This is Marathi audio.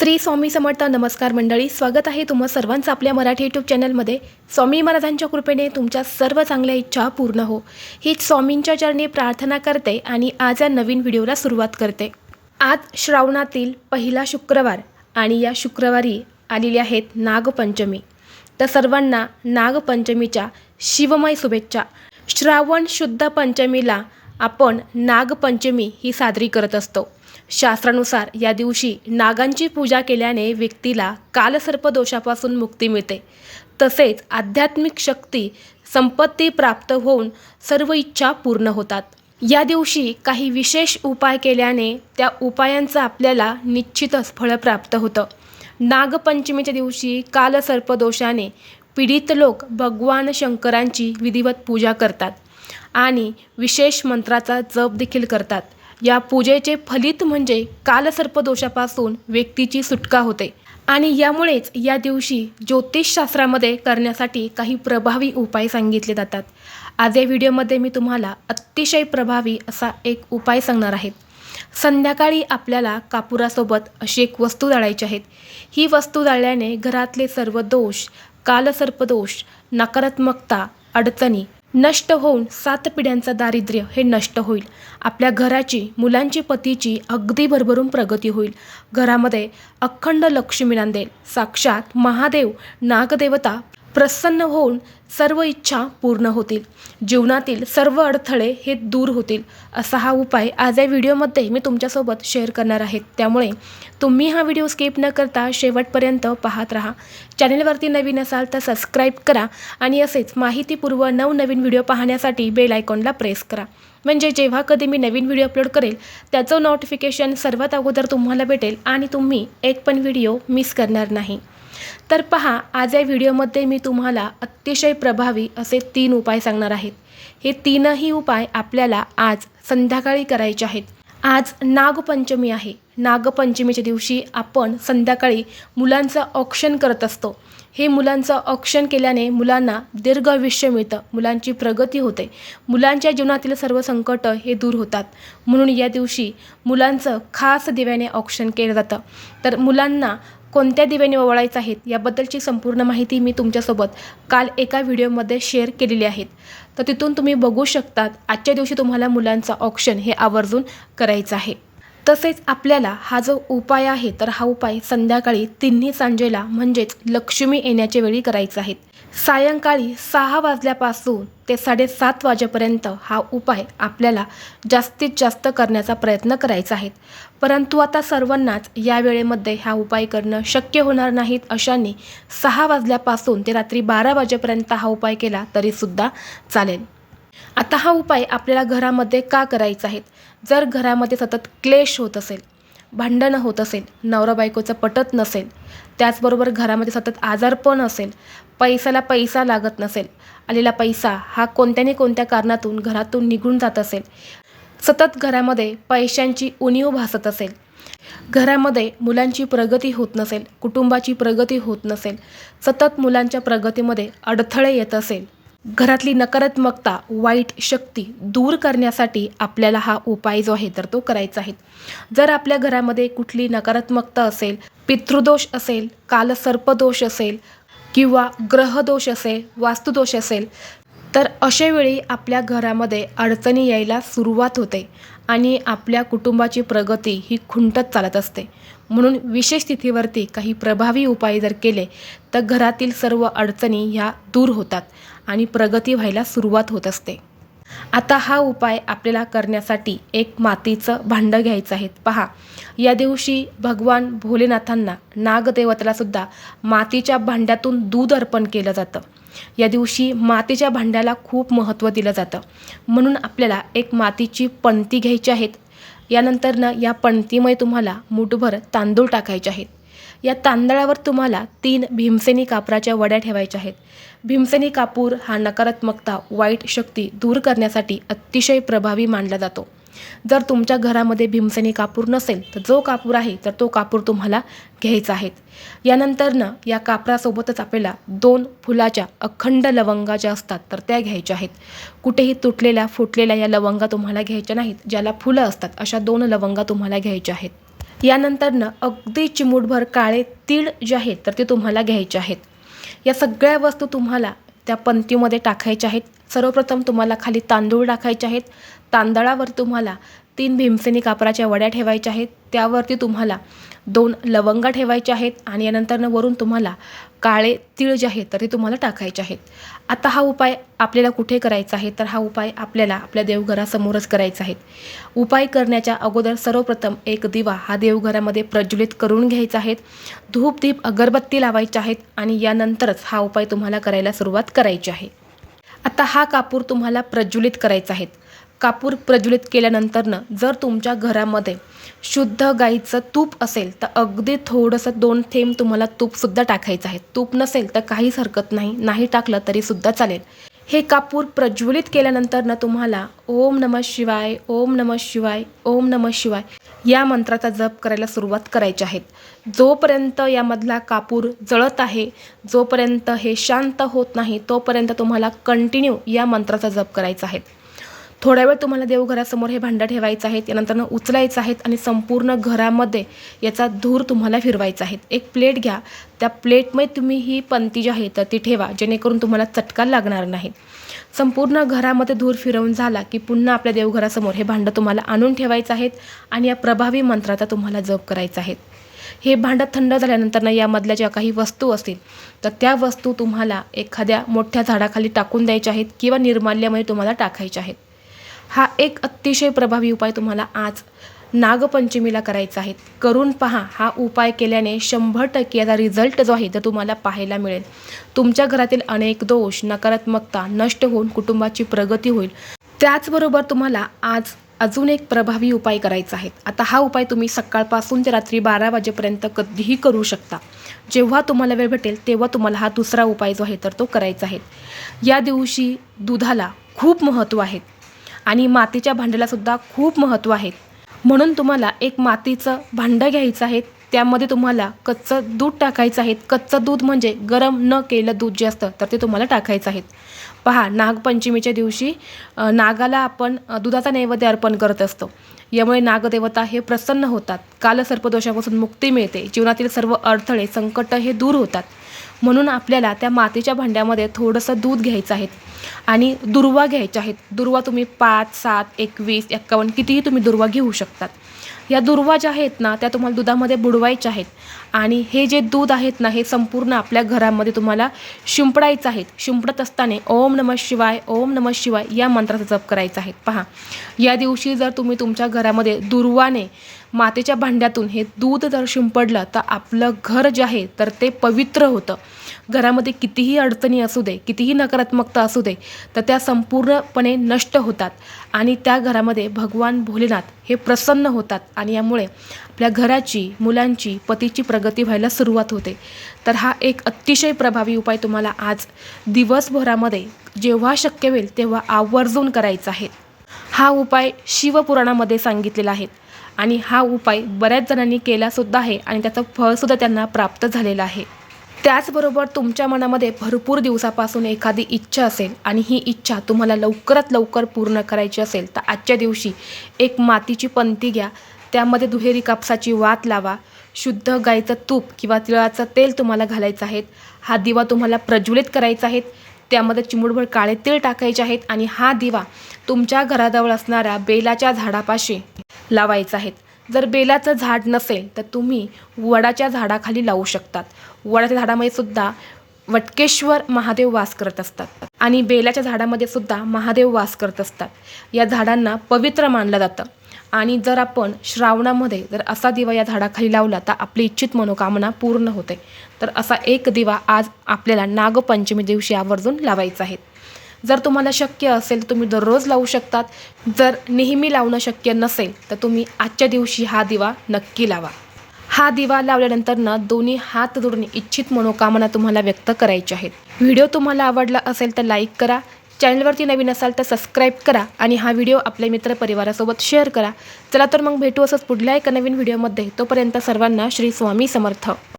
श्री स्वामी समर्थ नमस्कार मंडळी स्वागत आहे तुम्हा सर्वांचं आपल्या मराठी यूट्यूब चॅनलमध्ये. स्वामी महाराजांच्या कृपेने तुमच्या सर्व चांगल्या इच्छा पूर्ण हो. हीच स्वामींच्या चरणी प्रार्थना करते आणि आज या नवीन व्हिडिओला सुरुवात करते. आज श्रावणातील पहिला शुक्रवार आणि या शुक्रवारी आलेली आहेत नागपंचमी. तर सर्वांना नागपंचमीच्या शिवमय शुभेच्छा. श्रावण शुद्ध पंचमीला आपण नागपंचमी ही साजरी करत असतो. शास्त्रानुसार या दिवशी नागांची पूजा केल्याने व्यक्तीला कालसर्प दोषापासून मुक्ती मिळते. तसेच आध्यात्मिक शक्ती संपत्ती प्राप्त होऊन सर्व इच्छा पूर्ण होतात. या दिवशी काही विशेष उपाय केल्याने त्या उपायांचं आपल्याला निश्चितच फळ प्राप्त होतं. नागपंचमीच्या दिवशी कालसर्पदोषाने पीडित लोक भगवान शंकरांची विधिवत पूजा करतात आणि विशेष मंत्राचा जप देखील करतात. या पूजेचे फलित म्हणजे कालसर्पदोषापासून व्यक्तीची सुटका होते. आणि यामुळेच या दिवशी ज्योतिषशास्त्रामध्ये करण्यासाठी काही प्रभावी उपाय सांगितले जातात. आज या व्हिडिओमध्ये मी तुम्हाला अतिशय प्रभावी असा एक उपाय सांगणार आहे. संध्याकाळी आपल्याला कापुरासोबत अशी एक वस्तू जाळायची आहेत ही वस्तू जाळल्याने घरातले सर्व दोष कालसर्पदोष नकारात्मकता अडचणी नष्ट होऊन सात पिढ्यांचं दारिद्र्य हे नष्ट होईल. आपल्या घराची मुलांची पतीची अगदी भरभरून प्रगती होईल. घरामध्ये अखंड लक्ष्मी नांदेल साक्षात महादेव नागदेवता प्रसन्न होऊन सर्व इच्छा पूर्ण होतील. जीवनातील सर्व अडथळे हे दूर होतील असा हा उपाय आज या व्हिडिओमध्ये मी तुमच्यासोबत शेअर करणार आहे. त्यामुळे तुम्ही हा व्हिडिओ स्किप न करता शेवटपर्यंत पाहत राहा. चॅनेलवरती नवीन असाल तर सबस्क्राईब करा आणि असेच माहितीपूर्व नवनवीन व्हिडिओ पाहण्यासाठी बेल आयकॉनला प्रेस करा. म्हणजे जेव्हा कधी मी नवीन व्हिडिओ अपलोड करेल त्याचं नोटिफिकेशन सर्वात अगोदर तुम्हाला भेटेल आणि तुम्ही एक पण व्हिडिओ मिस करणार नाही. तर पहा आज या व्हिडिओमध्ये मी तुम्हाला अतिशय प्रभावी असे तीन उपाय सांगणार आहेत हे तीनही उपाय आपल्याला आज संध्याकाळी करायचे आहेत. आज नागपंचमी आहे. नागपंचमीच्या दिवशी आपण संध्याकाळी मुलांचं ऑक्शन करत असतो. हे मुलांचं ऑक्शन केल्याने मुलांना दीर्घ आयुष्य मिळतं. मुलांची प्रगती होते. मुलांच्या जीवनातील सर्व संकट हे दूर होतात. म्हणून या दिवशी मुलांचं खास दिव्याने ऑक्शन केलं जातं. तर मुलांना कोणत्या दिव्याने ओवाळायचं आहेत याबद्दलची संपूर्ण माहिती मी तुमच्यासोबत काल एका व्हिडिओमध्ये शेअर केलेली आहेत तर तिथून तुम्ही बघू शकतात आजच्या दिवशी तुम्हाला मुलांचं ऑप्शन हे आवर्जून करायचं आहे. तसेच आपल्याला हा जो उपाय आहे तर हा उपाय संध्याकाळी तिन्ही सांजेला म्हणजेच लक्ष्मी येण्याच्या वेळी करायचा आहे. सायंकाळी सहा वाजल्यापासून ते साडेसात वाजेपर्यंत हा उपाय आपल्याला जास्तीत जास्त करण्याचा प्रयत्न करायचा आहे. परंतु आता सर्वांनाच या वेळेमध्ये हा उपाय करणं शक्य होणार नाहीत अशांनी सहा वाजल्यापासून ते रात्री बारा वाजेपर्यंत हा उपाय केला तरीसुद्धा चालेल. आता हा उपाय आपल्याला घरामध्ये का करायचा आहे? जर घरामध्ये सतत क्लेश होत असेल भांडणं होत असेल नवरा बायकोचं पटत नसेल त्याचबरोबर घरामध्ये सतत आजारपण असेल पैशाला पैसा लागत नसेल आलेला पैसा हा कोणत्या ना कोणत्या कारणातून घरातून निघून जात असेल सतत घरामध्ये पैशांची उणीव भासत असेल घरामध्ये मुलांची प्रगती होत नसेल कुटुंबाची प्रगती होत नसेल सतत मुलांच्या प्रगतीमध्ये अडथळे येत असेल. घरातली नकारात्मकता वाईट शक्ती दूर करण्यासाठी आपल्याला हा उपाय जो आहे तर तो करायचा आहे. जर आपल्या घरामध्ये कुठली नकारात्मकता असेल पितृदोष असेल कालसर्पदोष असेल किंवा ग्रहदोष असेल वास्तुदोष असेल तर अशावेळी आपल्या घरामध्ये अडचणी यायला सुरुवात होते. आणि आपल्या कुटुंबाची प्रगती ही खुंटत चालत असते. म्हणून विशेष तिथीवरती काही प्रभावी उपाय जर केले तर घरातील सर्व अडचणी ह्या दूर होतात आणि प्रगती व्हायला सुरुवात होत असते. आता हा उपाय आपल्याला करण्यासाठी एक मातीचं भांडं घ्यायचं आहे. पहा या दिवशी भगवान भोलेनाथांना नागदेवताला सुद्धा मातीच्या भांड्यातून दूध अर्पण केलं जातं. या दिवशी मातीच्या भांड्याला खूप महत्त्व दिलं जातं. म्हणून आपल्याला एक मातीची पणती घ्यायची आहेत. यानंतर ना या पणतीमध्ये तुम्हाला मुठभर तांदूळ टाकायचे आहेत. या तांदळावर तुम्हाला तीन भीमसेनी कापराच्या वड्या ठेवायच्या आहेत. भीमसेनी कापूर हा नकारात्मकता वाईट शक्ती दूर करण्यासाठी अतिशय प्रभावी मानला जातो. जर तुमच्या घरामध्ये भीमसेनी कापूर नसेल तर जो कापूर आहे तर तो कापूर तुम्हाला घ्यायचा आहे. यानंतरनं या कापरासोबतच आपल्याला दोन फुलाच्या अखंड लवंगा ज्या असतात तर त्या घ्यायच्या आहेत. कुठेही तुटलेल्या फुटलेल्या या लवंगा तुम्हाला घ्यायच्या नाहीत ज्याला फुलं असतात अशा दोन लवंगा तुम्हाला घ्यायच्या आहेत. यानंतरनं अगदी चिमूटभर काळे तीळ जे आहेत तर ते तुम्हाला घ्यायचे आहेत. या सगळ्या वस्तू तुम्हाला त्या पंतीमध्ये टाकायच्या आहेत. सर्वप्रथम तुम्हाला खाली तांदूळ टाकायचे आहेत. तांदळावर तुम्हाला तीन भीमसेनी कापराच्या वड्या ठेवायच्या आहेत. त्यावरती तुम्हाला दोन लवंगा ठेवायच्या आहेत आणि यानंतरनं वरून तुम्हाला काळे तीळ जे आहेत तर ते तुम्हाला टाकायचे आहेत. आता हा उपाय आपल्याला कुठे करायचा आहे? तर हा उपाय आपल्याला आपल्या देवघरासमोरच करायचा आहे. उपाय करण्याच्या अगोदर सर्वप्रथम एक दिवा हा देवघरामध्ये प्रज्वलित करून घ्यायचा आहे. धूप दीप अगरबत्ती लावायच्या आहेत आणि यानंतरच हा उपाय तुम्हाला करायला सुरुवात करायची आहे. आता हा कापूर तुम्हाला प्रज्वलित करायचा आहे. कापूर प्रज्वलित केल्यानंतरनं जर तुमच्या घरामध्ये शुद्ध गाईचं तूप असेल तर अगदी थोडंसं दोन थेंब तुम्हाला तूपसुद्धा टाकायचं आहे. तूप नसेल तर काहीच हरकत नाही नाही टाकलं तरीसुद्धा चालेल. हे कापूर प्रज्वलित केल्यानंतरनं तुम्हाला ओम नमः शिवाय ओम नमः शिवाय ओम नमः शिवाय या मंत्राचा जप करायला सुरुवात करायची आहेत जोपर्यंत यामधला कापूर जळत आहे जोपर्यंत हे शांत होत नाही तोपर्यंत तुम्हाला कंटिन्यू या मंत्राचा जप करायचा आहे. थोड्या वेळ तुम्हाला देवघरासमोर हे भांडं ठेवायचं आहे त्यानंतरनं उचलायचं आहेत आणि संपूर्ण घरामध्ये याचा धूर तुम्हाला फिरवायचा आहे. एक प्लेट घ्या. त्या प्लेटमध्ये तुम्ही ही पंती जी आहे तर ती ठेवा जेणेकरून तुम्हाला चटका लागणार नाही. संपूर्ण घरामध्ये धूर फिरवून झाला की पुन्हा आपल्या देवघरासमोर हे भांडं तुम्हाला आणून ठेवायचं आहेत आणि या प्रभावी मंत्राचा तुम्हाला जप करायचा आहे. हे भांडं थंड झाल्यानंतर ना यामधल्या ज्या काही वस्तू असतील तर त्या वस्तू तुम्हाला एखाद्या मोठ्या झाडाखाली टाकून द्यायच्या आहेत किंवा निर्माल्यामध्ये तुम्हाला टाकायच्या आहेत. हा एक अतिशय प्रभावी उपाय तुम्हाला आज नागपंचमीला करायचा आहे. करून पहा हा उपाय केल्याने शंभर टक्के याचा रिझल्ट जो आहे तो तुम्हाला पाहायला मिळेल. तुमच्या घरातील अनेक दोष नकारात्मकता नष्ट होऊन कुटुंबाची प्रगती होईल. त्याचबरोबर तुम्हाला आज अजून एक प्रभावी उपाय करायचा आहे. आता हा उपाय तुम्ही सकाळपासून ते रात्री बारा वाजेपर्यंत कधीही करू शकता. जेव्हा तुम्हाला वेळ भेटेल तेव्हा तुम्हाला हा दुसरा उपाय जो आहे तर तो करायचा आहे. या दिवशी दुधाला खूप महत्त्व आहे. आणि मातीच्या भांड्यालासुद्धा खूप महत्त्व आहे. म्हणून तुम्हाला एक मातीचं भांडं घ्यायचं आहे त्यामध्ये तुम्हाला कच्चं दूध टाकायचं आहे. कच्चं दूध म्हणजे गरम न केलं दूध जे असतं तर ते तुम्हाला टाकायचं आहे. पहा नागपंचमीच्या दिवशी नागाला आपण दुधाचा नैवेद्य अर्पण करत असतो. यामुळे नागदेवता हे प्रसन्न होतात. कालसर्पदोषापासून मुक्ती मिळते. जीवनातील सर्व अडथळे संकट हे दूर होतात. म्हणून आपल्याला त्या मातीच्या भांड्यामध्ये थोडंसं दूध घ्यायचं आहे. आणि दुर्वा घ्यायच्या आहेत. दुर्वा तुम्ही पाच सात एकवीस एक्कावन्न कितीही तुम्ही दुर्वा घेऊ शकतात. या दुर्वा ज्या आहेत ना त्या तुम्हाला दुधामध्ये बुडवायच्या आहेत. आणि हे जे दूध आहेत ना हे संपूर्ण आपल्या घरामध्ये तुम्हाला शिंपडायचं आहेत. शिंपडत असताना ओम नमः शिवाय ओम नमः शिवाय या मंत्राचा जप करायचा आहे. पहा या दिवशी जर तुम्ही तुमच्या घरामध्ये दुर्वाने मातेच्या भांड्यातून हे दूध जर शिंपडलं तर आपलं घर जे आहे तर ते पवित्र होतं. घरामध्ये कितीही अडचणी असू दे कितीही नकारात्मकता असू दे तर त्या संपूर्णपणे नष्ट होतात. आणि त्या घरामध्ये भगवान भोलेनाथ हे प्रसन्न होतात आणि यामुळे आपल्या घराची मुलांची पतीची प्रगती व्हायला सुरुवात होते. तर हा एक अतिशय प्रभावी उपाय तुम्हाला आज दिवसभरामध्ये जेव्हा शक्य होईल तेव्हा आवर्जून करायचा आहे. हा उपाय शिवपुराणामध्ये सांगितलेला आहे आणि हा उपाय बऱ्याच जणांनी केलासुद्धा आहे आणि त्याचं फळसुद्धा त्यांना प्राप्त झालेलं आहे. त्याचबरोबर तुमच्या मनामध्ये भरपूर दिवसापासून एखादी इच्छा असेल आणि ही इच्छा तुम्हाला लवकरात लवकर पूर्ण करायची असेल तर आजच्या दिवशी एक मातीची पंती घ्या. त्यामध्ये दुहेरी कापसाची वात लावा. शुद्ध गाईचं तूप किंवा तिळाचं तेल तुम्हाला घालायचं आहे. हा दिवा तुम्हाला प्रज्वलित करायचा आहे. त्यामध्ये चिमुडभर काळे तीळ टाकायचे आहेत आणि हा दिवा तुमच्या घराजवळ असणाऱ्या बेलाच्या झाडापाशी लावायचा आहे. जर बेलाचं झाड नसेल तर तुम्ही वडाच्या झाडाखाली लावू शकतात. वडाच्या झाडामध्ये सुद्धा वटकेश्वर महादेव वास करत असतात. आणि बेलाच्या झाडामध्ये सुद्धा महादेव वास करत असतात. या झाडांना पवित्र मानलं जातं. आणि जर आपण श्रावणामध्ये जर असा दिवा या झाडाखाली लावला तर आपली इच्छित मनोकामना पूर्ण होते. तर असा एक दिवा आज आपल्याला नागपंचमी दिवशी आवर्जून लावायचा आहे. जर तुम्हाला शक्य असेल तुम्ही दररोज लावू शकतात. जर नेहमी लावणं शक्य नसेल तर तुम्ही आजच्या दिवशी हा दिवा नक्की लावा. हा दिवा लावल्यानंतर ना दोन्ही हात जोडून इच्छित मनोकामना तुम्हाला व्यक्त करायच्या आहेत. व्हिडिओ तुम्हाला आवडला असेल तर लाईक करा चॅनलवरती नवीन असाल तर सबस्क्राईब करा आणि हा व्हिडिओ आपल्या मित्रपरिवारासोबत शेअर करा. चला तर मग भेटू असंच पुढल्या एका नवीन व्हिडिओमध्ये. तोपर्यंत सर्वांना श्री स्वामी समर्थ.